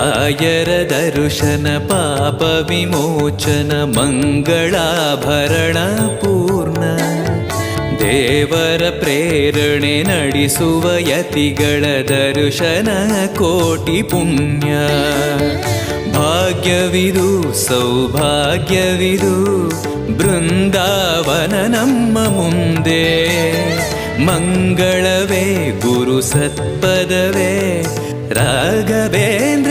ಆಯರ ದರ್ಶನ, ಪಾಪ ವಿಮೋಚನ, ಮಂಗಳಾಭರಣ ಪೂರ್ಣ. ದೇವರ ಪ್ರೇರಣೆ ನಡೆಸುವ ಯತಿಗಳ ದರ್ಶನ ಕೋಟಿ ಪುಣ್ಯ. ಭಾಗ್ಯವಿದು, ಸೌಭಾಗ್ಯವಿದು, ಬೃಂದಾವನ ನಮ್ಮ ಮುಂದೆ. ಮಂಗಳವೇ, ಗುರು ಸತ್ಪದವೇ, ರಾಘವೇಂದ್ರ